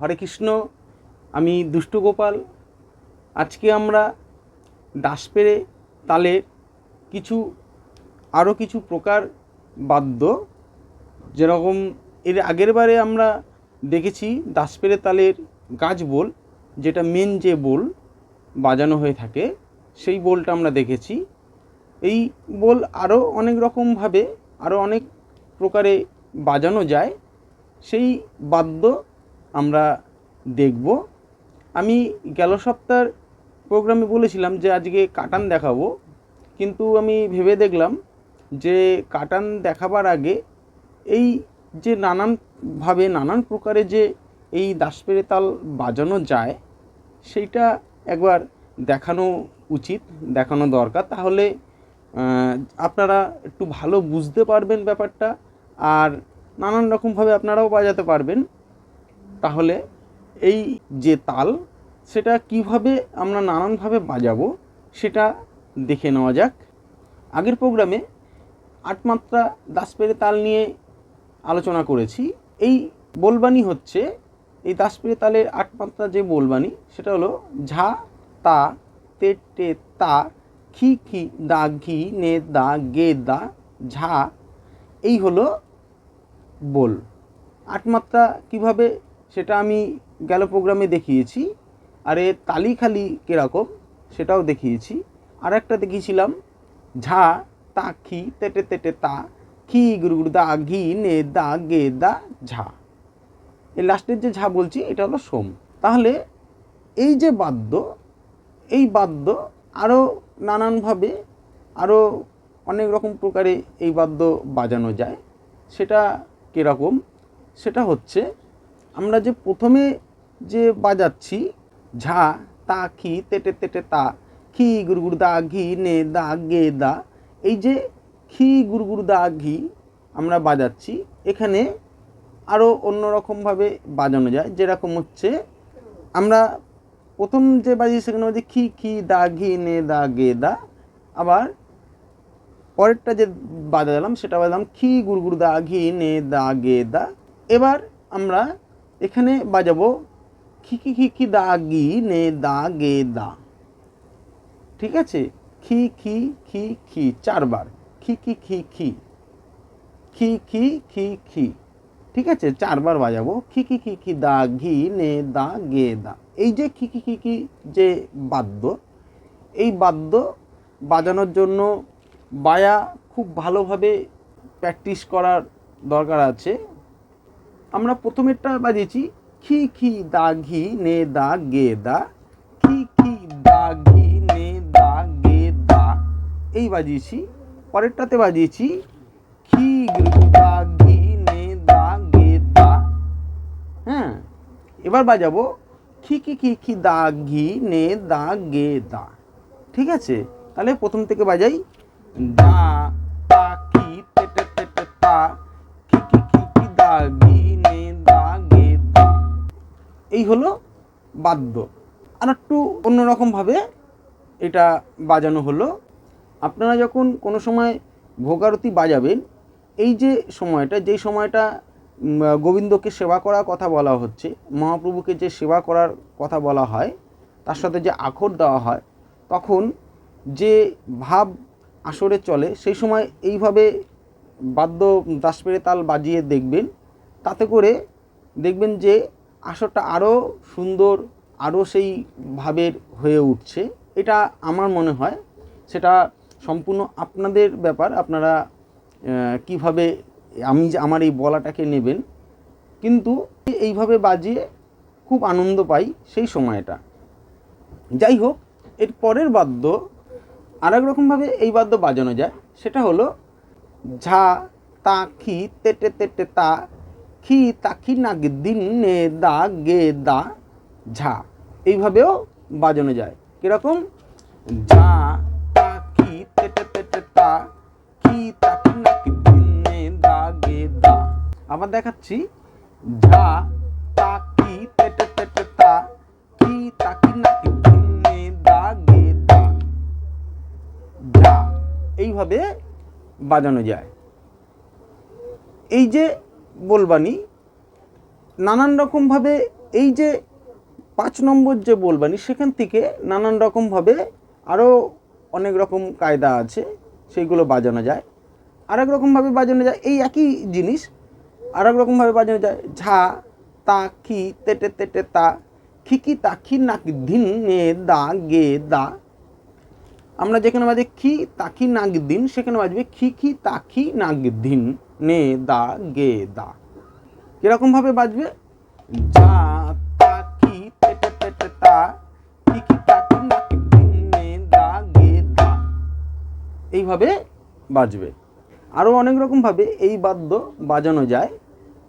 হরে কৃষ্ণ, আমি দুষ্টু গোপাল। আজকে আমরা দাস পেরে তালের কিছু আরও কিছু প্রকার বাদ্য। যেরকম এর আগের বারে আমরা দেখেছি দাস পেরে তালের গাছ বোল, যেটা মেন যে বোল বাজানো হয়ে থাকে, সেই বোলটা আমরা দেখেছি। এই বোল আরও অনেক রকমভাবে আরও অনেক প্রকারে বাজানো যায়। সেই বাদ্য আমরা দেখব। আমি গেল সপ্তাহের প্রোগ্রামে বলেছিলাম যে আজকে কাটান দেখাবো। কিন্তু আমি ভেবে দেখলাম যে কাটান দেখাবার আগে এই যে নানানভাবে নানান প্রকারে যে এই দাসপেরে তাল বাজানো যায়, সেইটা একবার দেখানো উচিত, দেখানো দরকার। তাহলে আপনারা একটু ভালো বুঝতে পারবেন ব্যাপারটা, আর নানান রকমভাবে আপনারাও বাজাতে পারবেন। তাহলে এই যে তাল, সেটা কীভাবে আমরা নানানভাবে বাজাবো সেটা দেখে নেওয়া যাক। আগের প্রোগ্রামে আট মাত্রা দাসপেরে তাল নিয়ে আলোচনা করেছি। এই বোলবানি হচ্ছে, এই দাসপেরে তালের আটমাত্রা যে বোলবানি সেটা হলো ঝা, তা, তে, টে, তা, খি খি, দা, ঘি, নে, দা, গে, দা, ঝা, এই হলো বোল। আট মাত্রা কীভাবে সেটা আমি গেল প্রোগ্রামে দেখিয়েছি। আর এর তালি খালি কীরকম, সেটাও দেখিয়েছি। আর একটা দেখিয়েছিলাম, ঝা, তা, খি, তেটে তেটে, তা, খি গুরুগুরু দা, ঘি, নে, দা, গে, দা, ঝা। এই লাস্টের যে ঝা বলছি, এটা হলো সোম। তাহলে এই যে বাদ্য, এই বাদ্য আরও নানানভাবে আরও অনেক রকম প্রকারে এই বাদ্য বাজানো যায়। সেটা কীরকম? সেটা হচ্ছে আমরা যে প্রথমে যে বাজাচ্ছি, ঝা, তা, খি, তেটে তেটে, তা, খি গুরগুর দা, ঘি, নে, দা, গে, দা, এই যে খি গুরগুর দা, ঘি আমরা বাজাচ্ছি, এখানে আরও অন্যরকমভাবে বাজানো যায়, যেরকম হচ্ছে আমরা প্রথম যে বাজি সেখানে হচ্ছে খি খি, দা, ঘি, নে, দা, গে, দা, আবার পরেরটা যে বাজালাম সেটা বাজালাম খি গুরগুর দা, ঘি, নে, দা, গে, দা, এবার আমরা এখানে বাজাবো খি খি খি খি দা গি নে দা গে দা ঠিক আছে খি খি খি খি চারবার খি খি খি খি খি খি খি খি ঠিক আছে চারবার বাজাবো খি খি খি খি দা ঘি নে দা গে দা এই যে খি খি খি খি যে বাদ্য এই বাদ্য বাজানোর জন্য বায়া খুব ভালোভাবে প্র্যাকটিস করার দরকার আছে আমরা প্রথমেরটা বাজিয়েছি, খি খি দা ঘি নে দা গে দা, খি খি দা ঘি নে দা গে দা। এই বাজিয়েছি, পরেরটাতে বাজিয়েছি, খি দা ঘি নে দা গে দা। হ্যাঁ এবার বাজাবো, খি খি খি খি দা ঘি নে দা গে দা। ঠিক আছে? তাহলে প্রথম থেকে বাজাই, দা কি তে এই হলো বাদ্য। আর একটু অন্যরকমভাবে এটা বাজানো হলো। আপনারা যখন কোনো সময় ভোগারতি বাজাবেন, এই যে সময়টা যেই সময়টা গোবিন্দকে সেবা করার কথা বলা হচ্ছে, মহাপ্রভুকে যে সেবা করার কথা বলা হয়, তার সাথে যে আখর দেওয়া হয়, তখন যে ভাব আসরে চলে, সেই সময় এইভাবে বাদ্য দাসপেরে তাল বাজিয়ে দেখবেন। তাতে করে দেখবেন যে আসরটা আরও সুন্দর আরও সেই ভাবের হয়ে উঠছে। এটা আমার মনে হয়, সেটা সম্পূর্ণ আপনাদের ব্যাপার, আপনারা কীভাবে আমি আমার এই বলাটাকে নেবেন। কিন্তু এইভাবে বাজিয়ে খুব আনন্দ পাই সেই সময়টা। যাই হোক, এর পরের বাদ্য আর এক রকমভাবে এই বাদ্য বাজানো যায়। সেটা হলো ঝা, তা, খি তেটে তেটে তা খি তাকি নাগ দিন নে দা গে দা ঝা। এইভাবেও বাজানো যায়। কীরকম? ঝা, তা খি তেটে তেটে তা খি তাকি নাগ দিন নে দা গে দা আবার দেখাচ্ছি। ঝা, তা, কি তেটে তেটে তা কি তাকি নাকি নে দা গে দা ঝা। এইভাবে বাজানো যায়। এই যে বলবানি, নানান রকমভাবে এই যে পাঁচ নম্বর যে বলবানি, সেখান থেকে নানান রকমভাবে আরও অনেক রকম কায়দা আছে, সেইগুলো বাজানো যায়। আর এক রকমভাবে বাজানো যায় এই একই জিনিস আর এক রকমভাবে বাজানো যায় ঝা, তা, খি, তেটে তেটে, তা খিকি তা, খি নাক ধিন, নে, দা, গে, দা। আমরা যেখানে বাজে খি তাকি নাগ দিন সেখানে বাজবে খি খি তাকি নাগ দিন নে দা গে দা। কিরকমভাবে বাজবে? যা তাকি তেটে তেটে তা খি খি তাকি নাগ দিন নে দা গে দা। এইভাবে বাজবে। আরও অনেক রকমভাবে এই বাদ্য বাজানো যায়।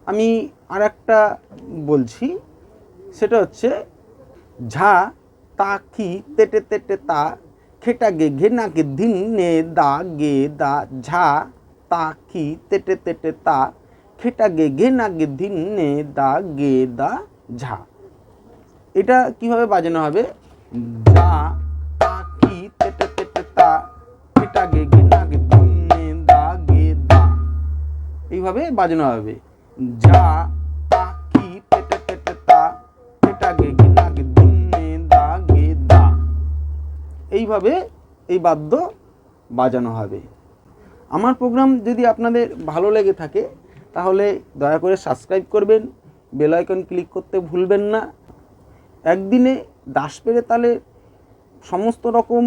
আমি আর একটা বলছি, সেটা হচ্ছে, ঝা তা কি তেটে তেটে তা খেটা গে ঘে না গে ধিন নে দা গে দা, ঝা তা কি তেটে তেটে তা খেটা গে ঘে না গে ধিন দা গে দা ঝা এটা কীভাবে বাজানো হবে? যা তা কি তেটে তেটে তা খেটা গে ঘে না গে ধিন দা গে দা এইভাবে বাজানো হবে। যা তা কি তেটে তেটে তা খেটা গে ঘে না গে ধিন দা গে দা এইভাবে এই বাদ্য বাজানো হবে। আমার প্রোগ্রাম যদি আপনাদের ভালো লেগে থাকে, তাহলে দয়া করে সাবস্ক্রাইব করবেন বেল আইকন ক্লিক করতে ভুলবেন না। একদিনে দাস পেরে তালে সমস্ত রকম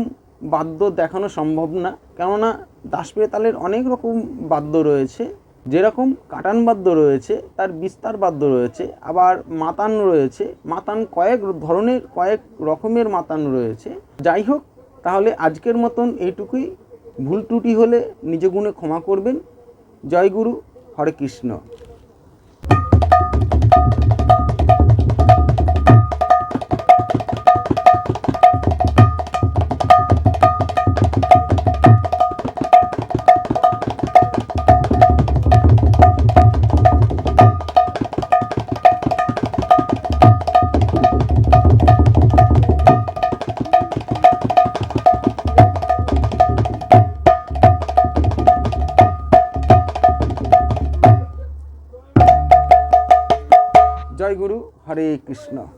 বাদ্য দেখানো সম্ভব না, কেননা দাস পেরে তালের অনেক রকম বাদ্য রয়েছে। যেরকম কাটান বাদ্য রয়েছে, তার বিস্তার বাদ্য রয়েছে, আবার মাতান রয়েছে, মাতান কয়েক ধরনের, কয়েক রকমের মাতান রয়েছে। যাই হোক, তাহলে আজকের মতন এইটুকুই। ভুল ত্রুটি হলে নিজ গুণে ক্ষমা করবেন। জয় গুরু হরে কৃষ্ণ। কৃষ্ণ।